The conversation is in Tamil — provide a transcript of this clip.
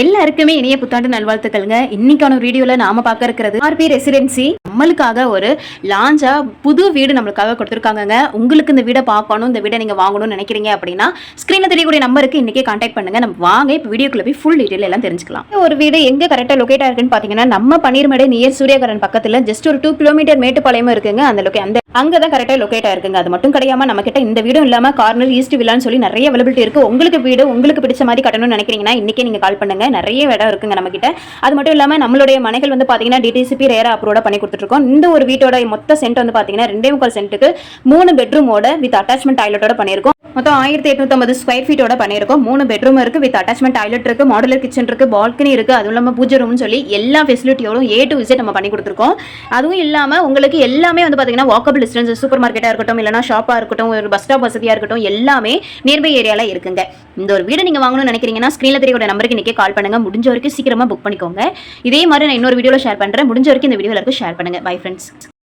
எல்லாருக்குமே இனிய புத்தாண்டு நல்வாழ்த்துக்கள்ங்க. இன்னைக்கான வீடியோல நாம பார்க்க இருக்கிறது ஆர்பி ரெசிடென்சி நம்மளுக்காக ஒரு லாஞ்சா புது வீடு நம்மளுக்காக கொடுத்துருக்காங்கங்க. உங்களுக்கு இந்த வீடை பார்க்கணும் இந்த வீடை நீங்க வாங்கணும்னு நினைக்கிறீங்க அப்படின்னா ஸ்க்ரீனில் தெரியக்கூடிய நம்பருக்கு இன்னைக்கே காண்டாக்ட் பண்ணுங்க. நம்ம வாங்க இப்போ வீடியோக்குள்ள போய் ஃபுல் டீடைல் எல்லாம் தெரிஞ்சுக்கலாம். ஒரு வீடு எங்க கரெக்டாக லொகேட் ஆயிருக்குன்னு பார்த்தீங்கன்னா நம்ம பன்னீர்மடை நியர் சூரியகரன் பக்கத்துல ஜஸ்ட் ஒரு டூ கிலோமீட்டர் மேட்டுப்பாளையமும் இருக்குங்க. அந்த லொகே அந்த அங்கே தான் கரெக்டாக லொக்கேட் ஆயிருக்குங்க. அது மட்டும் கிடையாமல் நம்மக்கிட்ட இந்த வீடும் இல்லாமல் கார்னர் ஈஸ்ட் வில்லான்னு சொல்லி நிறைய அவைலபிலிட்டி இருக்குது உங்களுக்கு வீடு உங்களுக்கு பிடிச்ச மாதிரி கட்டணும்னு நினைக்கிறீங்கன்னா இன்றைக்கே நீங்கள் கால் பண்ணுங்கள் நிறைய இடம் இருக்குங்க நம்மக்கிட்ட அது மட்டும் இல்லாமல் நம்மளுடைய மனைகள் வந்து பார்த்தீங்கன்னா டிடிசிபி ரேரா அப்ரோட பண்ணி கொடுத்துருக்கோம் இந்த ஒரு வீட்டோட மொத்த சென்ட் வந்து பார்த்தீங்கன்னா ரெண்டே முக்கால் சென்ட்டுக்கு மூணு பெட்ரூமோட வித் அட்டாச்மெண்ட் டாய்லெட்டோட பண்ணியிருக்கோம். மொத்தம் ஆயிரத்தி எட்நூத்தம்பது ஸ்கொயர் ஃபீட்டோட பண்ணியிருக்கோம். மூணு பெட்ரூம் இருக்குது வித் அட்டாச்மெண்ட் டாய்லெட் இருக்குது மாடுலர் கிச்சன் இருக்குது பால்கனி இருக்குது அதுவும் இல்லாமல் பூஜை ரூம்னு சொல்லி எல்லா ஃபெசிலிட்டியோடும் ஏ டு விசிட் நம்ம பண்ணி கொடுத்துருக்கோம். அதுவும் இல்லாமல் உங்களுக்கு எல்லாமே வந்து பார்த்தீங்கன்னா வாக்கபிள் டிஸ்டன்ஸ் சூப்பர் மார்க்கெட்டாக இருக்கட்டும் இல்லைனா ஷாப்பா இருக்கட்டும் ஒரு பஸ் ஸ்டாப் வசதியாக இருக்கட்டும் எல்லாமே நியர்பை ஏரியால இருக்குங்க. இந்த ஒரு வீடு நீங்க வாங்கணும்னு நினைக்கிறீங்கன்னா ஸ்க்ரீனில் தெரியக்கூடிய நம்பருக்கு இன்னைக்கே கால் பண்ணுங்க. முடிஞ்ச வரைக்கும் சீக்கிரமா புக் பண்ணிக்கோங்க. இதே மாதிரி நான் இன்னொரு வீடியோவில் ஷேர் பண்றேன். முடிஞ்ச வரைக்கும் இந்த வீடியோ எல்லாருக்கும் ஷேர் பண்ணுங்க. Bye friends